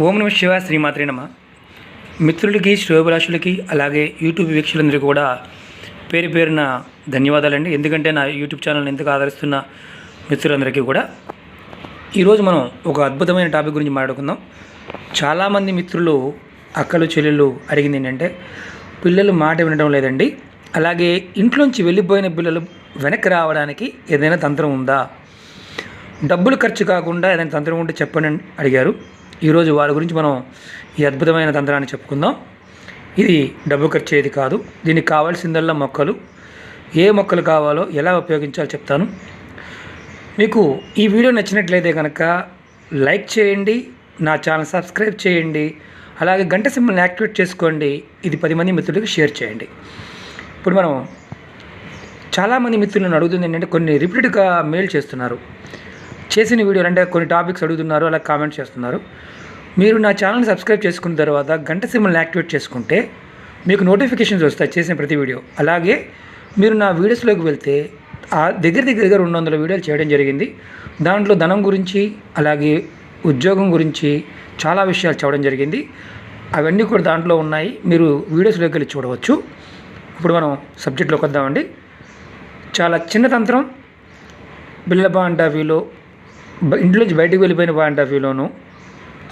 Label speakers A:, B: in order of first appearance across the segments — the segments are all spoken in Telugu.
A: ఓం నమ శివ శ్రీమాత్రి నమ. మిత్రులకి శ్రేయోభిలాషులకి అలాగే యూట్యూబ్ వీక్షకులందరికీ కూడా పేరు పేరున ధన్యవాదాలండి. ఎందుకంటే నా యూట్యూబ్ ఛానల్ని ఎందుకు ఆదరిస్తున్న మిత్రులందరికీ కూడా ఈరోజు మనం ఒక అద్భుతమైన టాపిక్ గురించి మాట్లాడుకుందాం. చాలామంది మిత్రులు అక్కలు చెల్లెళ్ళు అడిగింది ఏంటంటే పిల్లలు మాట వినడం లేదండి. అలాగే ఇంట్లోంచి వెళ్ళిపోయిన పిల్లలు వెనక్కి రావడానికి ఏదైనా తంత్రం ఉందా? డబ్బులు ఖర్చు కాకుండా ఏదైనా తంత్రం ఉంటే చెప్పండి అడిగారు. ఈరోజు వారి గురించి మనం ఈ అద్భుతమైన తంత్రాన్ని చెప్పుకుందాం. ఇది డబ్బు ఖర్చు అయ్యేది కాదు. దీనికి కావాల్సిందల్లా మొక్కలు. ఏ మొక్కలు కావాలో ఎలా ఉపయోగించాలో చెప్తాను. మీకు ఈ వీడియో నచ్చినట్లయితే కనుక లైక్ చేయండి నా ఛానల్ సబ్స్క్రైబ్ చేయండి అలాగే గంట సింబల్ని యాక్టివేట్ చేసుకోండి. ఇది పది మంది మిత్రులకు షేర్ చేయండి. ఇప్పుడు మనం చాలామంది మిత్రులను అడుగుతుంది ఏంటంటే కొన్ని రిపీట్గా మెయిల్ చేస్తున్నారు. చేసిన వీడియోలు అంటే కొన్ని టాపిక్స్ అడుగుతున్నారు అలా కామెంట్ చేస్తున్నారు. మీరు నా ఛానల్ని సబ్స్క్రైబ్ చేసుకున్న తర్వాత గంట సిమ్మల్ని యాక్టివేట్ చేసుకుంటే మీకు నోటిఫికేషన్స్ వస్తాయి చేసిన ప్రతి వీడియో. అలాగే మీరు నా వీడియోస్లోకి వెళ్తే ఆ దగ్గర దగ్గరగా రెండు వందల వీడియోలు చేయడం జరిగింది. దాంట్లో ధనం గురించి అలాగే ఉద్యోగం గురించి చాలా విషయాలు చూడడం జరిగింది. అవన్నీ కూడా దాంట్లో ఉన్నాయి. మీరు వీడియోస్లోకి వెళ్ళి చూడవచ్చు. ఇప్పుడు మనం సబ్జెక్ట్లోకి వద్దామండి. చాలా చిన్న తంత్రం. వీలో పాయింట్ ఆఫ్ వ్యూలో బ- ఇంట్లోంచి బయటకు వెళ్ళిపోయిన పాయింట్ ఆఫ్ వ్యూలోను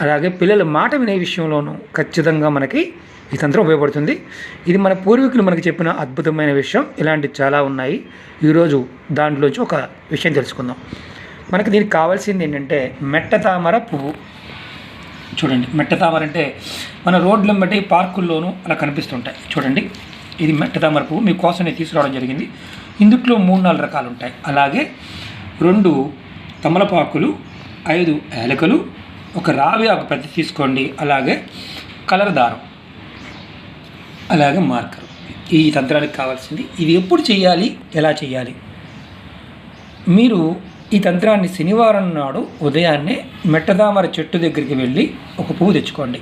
A: అలాగే పిల్లల మాట వినే విషయంలోనూ ఖచ్చితంగా మనకి ఈ తంత్రం ఉపయోగపడుతుంది. ఇది మన పూర్వీకులు మనకి చెప్పిన అద్భుతమైన విషయం. ఇలాంటివి చాలా ఉన్నాయి. ఈరోజు దాంట్లోంచి ఒక విషయం తెలుసుకుందాం. మనకి దీనికి కావాల్సింది ఏంటంటే మెట్ట తామర పువ్వు. చూడండి మెట్ట తామర అంటే మన రోడ్ల బట్టి పార్కుల్లోనూ అలా కనిపిస్తుంటాయి. చూడండి ఇది మెట్ట తామర పువ్వు. మీకోసం నేను తీసుకురావడం జరిగింది. ఇందుట్లో మూడు నాలుగు రకాలు ఉంటాయి అలాగే రెండు తమలపాకులు ఐదు ఏలకలు ఒక రావి ఆకు పెద్ద తీసుకోండి. అలాగే కలర్ దారం అలాగే మార్కర్. ఈ తంత్రానికి కావాల్సింది ఇది ఎప్పుడు చేయాలి ఎలా చేయాలి? మీరు ఈ తంత్రాన్ని శనివారం నాడు ఉదయాన్నే మెట్టదామర చెట్టు దగ్గరికి వెళ్ళి ఒక పువ్వు తెచ్చుకోండి.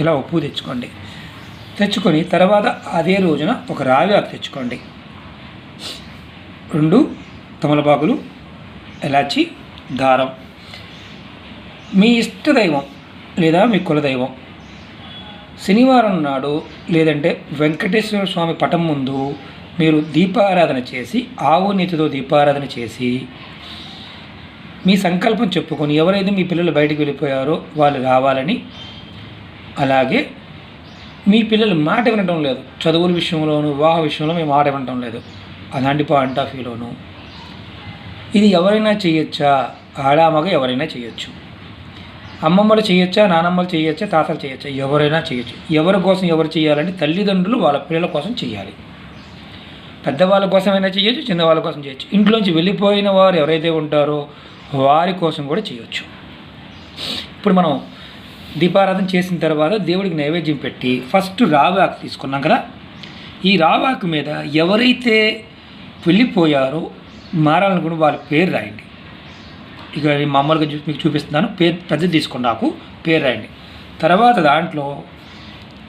A: ఇలా ఒక పువ్వు తెచ్చుకోండి. తెచ్చుకొని తర్వాత అదే రోజున ఒక రావి ఆకు తెచ్చుకోండి. రెండు తమలపాకులు ఎలాచి దారం. మీ ఇష్ట దైవం లేదా మీ కులదైవం. శనివారం నాడు లేదంటే వెంకటేశ్వర స్వామి పటం ముందు మీరు దీపారాధన చేసి ఆవు నీతితో దీపారాధన చేసి మీ సంకల్పం చెప్పుకొని ఎవరైతే మీ పిల్లలు బయటకు వెళ్ళిపోయారో వాళ్ళు రావాలని. అలాగే మీ పిల్లలు మాట వినడం లేదు. చదువుల విషయంలోనూ వివాహ విషయంలో మేము మాట వినటం లేదు. అలాంటి పాయింట్ ఆఫ్ వ్యూలోను ఇది ఎవరైనా చేయొచ్చా? ఆడామగ ఎవరైనా చేయొచ్చు. అమ్మమ్మలు చేయొచ్చా నానమ్మలు చేయొచ్చా తాతలు చేయొచ్చా? ఎవరైనా చేయొచ్చు. ఎవరి కోసం ఎవరు చేయాలంటే తల్లిదండ్రులు వాళ్ళ పిల్లల కోసం చేయాలి. పెద్దవాళ్ళ కోసమైనా చేయొచ్చు చిన్నవాళ్ళ కోసం చేయొచ్చు. ఇంట్లోంచి వెళ్ళిపోయిన వారు ఎవరైతే ఉంటారో వారి కోసం కూడా చేయొచ్చు. ఇప్పుడు మనం దీపారాధన చేసిన తర్వాత దేవుడికి నైవేద్యం పెట్టి ఫస్ట్ రావాకు తీసుకున్నాం కదా? ఈ రావాకు మీద ఎవరైతే వెళ్ళిపోయారో మారాలనుకుని వాళ్ళ పేరు రాయండి. ఇక మామూలుగా మీకు చూపిస్తున్నాను. పేరు పెద్దది తీసుకోండి నాకు పేరు రాయండి. తర్వాత దాంట్లో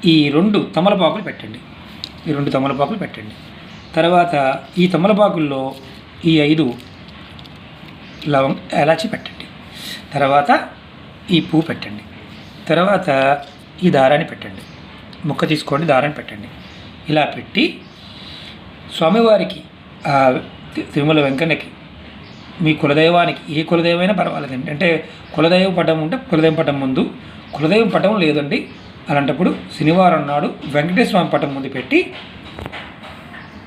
A: ఈ రెండు తమలపాకులు పెట్టండి. ఈ రెండు తమలపాకులు పెట్టండి. తర్వాత ఈ తమలపాకుల్లో ఈ ఐదు లవం ఎలాచి పెట్టండి. తర్వాత ఈ పువ్వు పెట్టండి. తర్వాత ఈ దారాన్ని పెట్టండి. ముక్క తీసుకోండి దారాన్ని పెట్టండి. ఇలా పెట్టి స్వామివారికి తిరుమల వెంకన్నకి మీ కులదైవానికి ఏ కులదైవమైనా పర్వాలేదండి. అంటే కులదైవ పటం ఉంటే కులదైవం పటం ముందు కులదైవం పటం లేదండి. అలాంటప్పుడు శనివారం నాడు వెంకటేశ్వర స్వామి పటం ముందు పెట్టి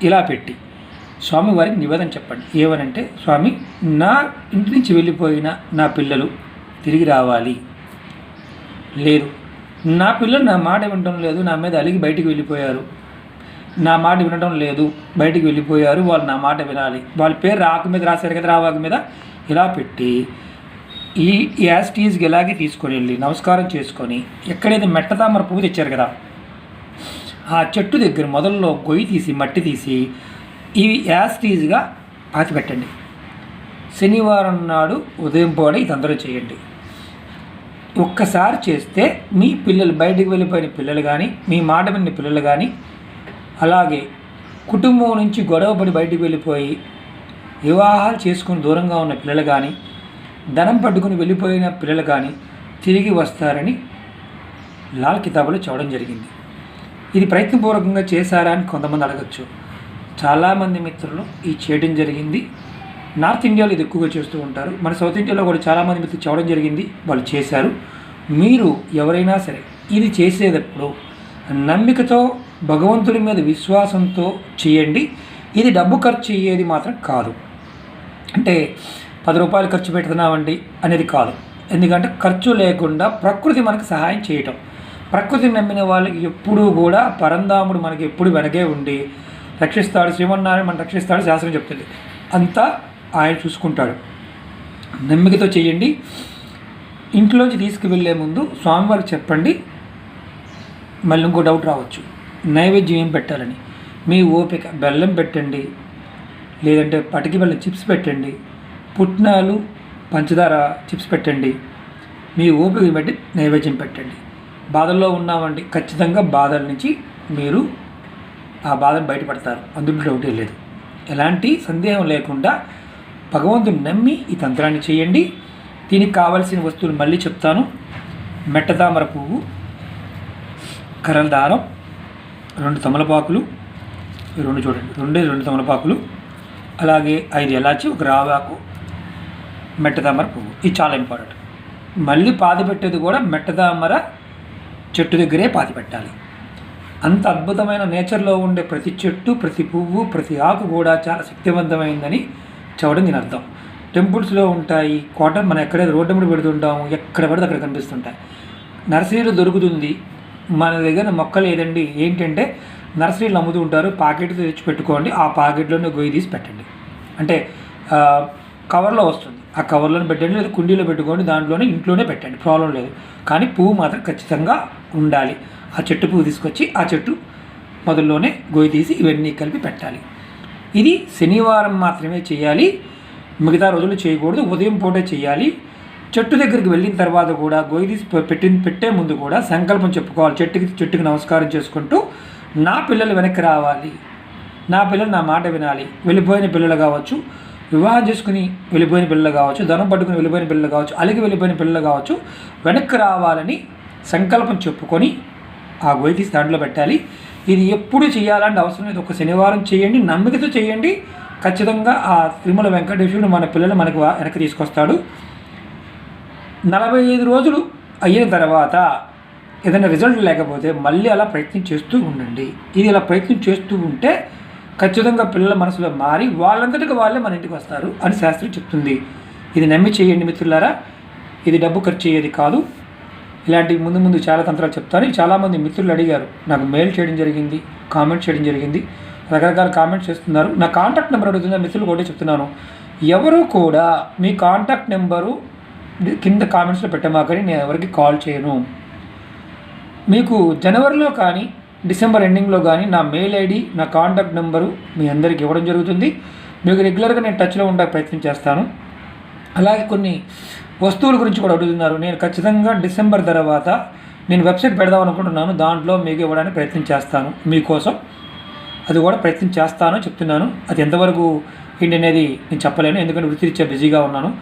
A: ఇలా పెట్టి స్వామివారికి నివేదన చెప్పండి. ఏమనంటే స్వామి నా ఇంటి నుంచి వెళ్ళిపోయిన నా పిల్లలు తిరిగి రావాలి. లేదు. నా పిల్లలు నా మాట వినడం లేదు. నా మీద అలిగి బయటికి వెళ్ళిపోయారు. నా మాట వినడం లేదు. బయటికి వెళ్ళిపోయారు. వాళ్ళు నా మాట వినాలి. వాళ్ళ పేరు రాకు మీద రాశారు కదా రావాకు మీద ఇలా పెట్టి ఈ యాస్టీజ్కి ఇలాగే తీసుకొని వెళ్ళి నమస్కారం చేసుకొని ఎక్కడైతే మెట్టతామర పువ్వు తెచ్చారు కదా ఆ చెట్టు దగ్గర మొదల్లో గొయ్యి తీసి మట్టి తీసి ఇవి యాస్టీజ్గా పాతి పెట్టండి శనివారం నాడు ఉదయం పూట ఇది అందరూ చేయండి. ఒక్కసారి చేస్తే మీ పిల్లలు బయటికి వెళ్ళిపోయిన పిల్లలు కానీ మీ మాట విన్న పిల్లలు కానీ అలాగే కుటుంబం నుంచి గొడవపడి బయటికి వెళ్ళిపోయి వివాహాలు చేసుకుని దూరంగా ఉన్న పిల్లలు కానీ ధనం పట్టుకుని వెళ్ళిపోయిన పిల్లలు కానీ తిరిగి వస్తారని లాల్ కితాబులో చూడడం జరిగింది. ఇది ప్రయత్నపూర్వకంగా చేశారా అని కొంతమంది అడగచ్చు. చాలామంది మిత్రులు ఇది చేయడం జరిగింది. నార్త్ ఇండియాలో ఇది ఎక్కువగా చేస్తూ ఉంటారు. మన సౌత్ ఇండియాలో కూడా చాలామంది మిత్రులు చూడడం జరిగింది. వాళ్ళు చేశారు. మీరు ఎవరైనా సరే ఇది చేసేటప్పుడు నమ్మికతో భగవంతుడి మీద విశ్వాసంతో చేయండి. ఇది డబ్బు ఖర్చు అయ్యేది మాత్రం కాదు. అంటే పది రూపాయలు ఖర్చు పెడుతున్నామండి అనేది కాదు. ఎందుకంటే ఖర్చు లేకుండా ప్రకృతి మనకు సహాయం చేయటం. ప్రకృతిని నమ్మిన వాళ్ళకి ఎప్పుడూ కూడా పరంధాముడు మనకి ఎప్పుడు వెనకే ఉండి రక్షిస్తాడు శ్రీమన్నారాయణ మనం రక్షిస్తాడు శాస్త్రం చెప్తుంది. అంతా ఆయన చూసుకుంటాడు. నమ్మికతో చేయండి. ఇంట్లోంచి తీసుకువెళ్ళే ముందు స్వామివారికి చెప్పండి. మళ్ళీ ఇంకో డౌట్ రావచ్చు. నైవేద్యం ఏం పెట్టాలని. మీ ఓపిక బెల్లం పెట్టండి లేదంటే పటికి బెల్లం చిప్స్ పెట్టండి పుట్నాలు పంచదార చిప్స్ పెట్టండి మీ ఓపిక బట్టి నైవేద్యం పెట్టండి. బాధల్లో ఉన్నామండి. ఖచ్చితంగా బాధల నుంచి మీరు ఆ బాధను బయటపడతారు. అందులో డౌటే లేదు. ఎలాంటి సందేహం లేకుండా భగవంతుని నమ్మి ఈ తంత్రాన్ని చేయండి. దీనికి కావలసిన వస్తువులు మళ్ళీ చెప్తాను. మెట్టతామర పువ్వు కర్రల దారం రెండు తమలపాకులు రెండు చూడండి రెండే రెండు తమలపాకులు అలాగే ఐదు ఎలాచి ఒక రావాకు మెట్టతామర పువ్వు. ఇది చాలా ఇంపార్టెంట్ మళ్ళీ పాతి పెట్టేది కూడా మెట్టతామర చెట్టు దగ్గరే పాతి పెట్టాలి. అంత అద్భుతమైన నేచర్లో ఉండే ప్రతి చెట్టు ప్రతి పువ్వు ప్రతి ఆకు కూడా చాలా శక్తివంతమైందని చెప్పడం దీని అర్థం. టెంపుల్స్లో ఉంటాయి కోట మనం ఎక్కడైతే రోడ్డు మీద పెడుతుంటాము ఎక్కడ పడితే అక్కడ కనిపిస్తుంటాయి. నర్సరీలో దొరుకుతుంది మన దగ్గర మొక్కలు ఏదండి? ఏంటంటే నర్సరీలు అమ్ముతూ ఉంటారు. ప్యాకెట్ తెచ్చి పెట్టుకోండి ఆ ప్యాకెట్లోనే గొయ్యి తీసి పెట్టండి. అంటే కవర్లో వస్తుంది. ఆ కవర్లోనే పెట్టండి. లేదా కుండీలో పెట్టుకోండి. దాంట్లోనే ఇంట్లోనే పెట్టండి. ప్రాబ్లం లేదు. కానీ పువ్వు మాత్రం ఖచ్చితంగా ఉండాలి. ఆ చెట్టు పువ్వు తీసుకొచ్చి ఆ చెట్టు మొదల్లోనే గొయ్యి తీసి ఇవన్నీ కలిపి పెట్టాలి. ఇది శనివారం మాత్రమే చేయాలి. మిగతా రోజులు చేయకూడదు. ఉదయం పూటే చేయాలి. చెట్టు దగ్గరికి వెళ్ళిన తర్వాత కూడా గొయ్యి తీసి పె- పెట్టి పెట్టే ముందు కూడా సంకల్పం చెప్పుకోవాలి. చెట్టుకి చెట్టుకి నమస్కారం చేసుకుంటూ నా పిల్లలు వెనక్కి రావాలి. నా పిల్లలు నా మాట వినాలి. వెళ్ళిపోయిన పిల్లలు కావచ్చు వివాహం చేసుకుని వెళ్ళిపోయిన పిల్లలు కావచ్చు ధనం పట్టుకుని వెళ్ళిపోయిన పిల్లలు కావచ్చు అలిగి వెళ్ళిపోయిన పిల్లలు కావచ్చు వెనక్కి రావాలని సంకల్పం చెప్పుకొని ఆ గొయ్యి తీసి దాంట్లో పెట్టాలి. ఇది ఎప్పుడు చేయాలంటే అవసరం లేదు. ఒక శనివారం చేయండి నమ్మికతో చేయండి. ఖచ్చితంగా ఆ తిరుమల వెంకటేశ్వరుడు మన పిల్లలు మనకు వెనక్కి తీసుకొస్తాడు. నలభై ఐదు రోజులు అయిన తర్వాత ఏదైనా రిజల్ట్ లేకపోతే మళ్ళీ అలా ప్రయత్నం చేస్తూ ఉండండి. ఇది ఇలా ప్రయత్నం చేస్తూ ఉంటే ఖచ్చితంగా పిల్లల మనసులో మారి వాళ్ళంతటికి వాళ్ళే మన ఇంటికి వస్తారు అని శాస్త్రి చెప్తుంది. ఇది నమ్మి చేయండి మిత్రులారా. ఇది డబ్బు ఖర్చు అయ్యేది కాదు. ఇలాంటి ముందు ముందు చాలా తంత్రాలు చెప్తాను చాలామంది మిత్రులు అడిగారు నాకు మెయిల్ చేయడం జరిగింది కామెంట్ చేయడం జరిగింది. రకరకాల కామెంట్స్ చేస్తున్నారు. నా కాంటాక్ట్ నెంబర్ అడుగుతున్న మిత్రులు కూడా చెప్తున్నాను. ఎవరు కూడా మీ కాంటాక్ట్ నెంబరు కింద కామెంట్స్లో పెట్టమాకని నేను ఎవరికి కాల్ చేయను. మీకు జనవరిలో కానీ డిసెంబర్ ఎండింగ్లో కానీ నా మెయిల్ ఐడి నా కాంటాక్ట్ నెంబరు మీ అందరికి ఇవ్వడం జరుగుతుంది. మీకు రెగ్యులర్గా నేను టచ్లో ఉండే ప్రయత్నం చేస్తాను. అలాగే కొన్ని వస్తువుల గురించి కూడా అడుగుతున్నారు. నేను ఖచ్చితంగా డిసెంబర్ తర్వాత నేను వెబ్సైట్ పెడదాం అనుకుంటున్నాను. దాంట్లో మీకు ఇవ్వడానికి ప్రయత్నం చేస్తాను. మీకోసం అది కూడా ప్రయత్నం చేస్తాను చెప్తున్నాను. అది ఎంతవరకు ఏంటి అనేది నేను చెప్పలేను. ఎందుకంటే వృత్తిరీత్యా బిజీగా ఉన్నాను.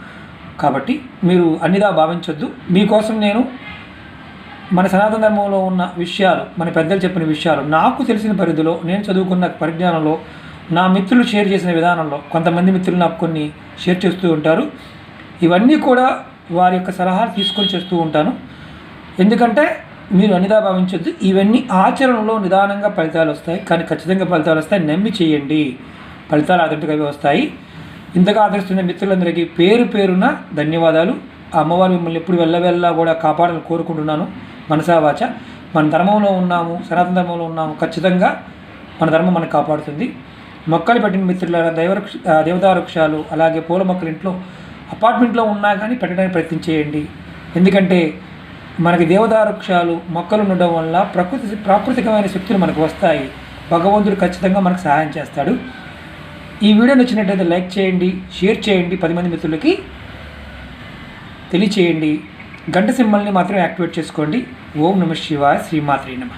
A: కాబట్టి మీరు అన్నిదా భావించొద్దు. మీకోసం నేను మన సనాతన ధర్మంలో ఉన్న విషయాలు మన పెద్దలు చెప్పిన విషయాలు నాకు తెలిసిన పరిధిలో నేను చదువుకున్న పరిజ్ఞానంలో నా మిత్రులు షేర్ చేసిన విధానంలో కొంతమంది మిత్రులు నాకు కొన్ని షేర్ చేస్తూ ఉంటారు. ఇవన్నీ కూడా వారి యొక్క సలహాలు తీసుకొని చేస్తూ ఉంటాను. ఎందుకంటే మీరు అనిదా భావించొద్దు. ఇవన్నీ ఆచరణలో నిదానంగా ఫలితాలు వస్తాయి. కానీ ఖచ్చితంగా ఫలితాలు వస్తాయి. నమ్మి చేయండి. ఫలితాలు ఆదంటగా వస్తాయి. ఇంతగా ఆదరిస్తున్న మిత్రులందరికీ పేరు పేరున ధన్యవాదాలు. ఆ అమ్మవారు మిమ్మల్ని ఎప్పుడు వెళ్ళవెళ్ళా కూడా కాపాడాలని కోరుకుంటున్నాను. మనసావాచ మన ధర్మంలో ఉన్నాము సనాతన ధర్మంలో ఉన్నాము ఖచ్చితంగా మన ధర్మం మనకు కాపాడుతుంది. మొక్కలు పెట్టిన మిత్రుల దైవవృక్ష దేవతా వృక్షాలు అలాగే పూల మొక్కలు ఇంట్లో అపార్ట్మెంట్లో ఉన్నా కానీ పెట్టడానికి ప్రయత్నం చేయండి. ఎందుకంటే మనకి దేవతా వృక్షాలు మొక్కలు ఉండడం వల్ల ప్రకృతి ప్రాకృతికమైన శక్తులు మనకు వస్తాయి. భగవంతుడు ఖచ్చితంగా మనకు సహాయం చేస్తాడు. ఈ వీడియో నచ్చినట్లయితే లైక్ చేయండి షేర్ చేయండి. పది మంది మిత్రులకి తెలియచేయండి. గంట సింబల్ని మాత్రం యాక్టివేట్ చేసుకోండి. ఓం నమ శివాయ శ్రీమాత్రి నమ.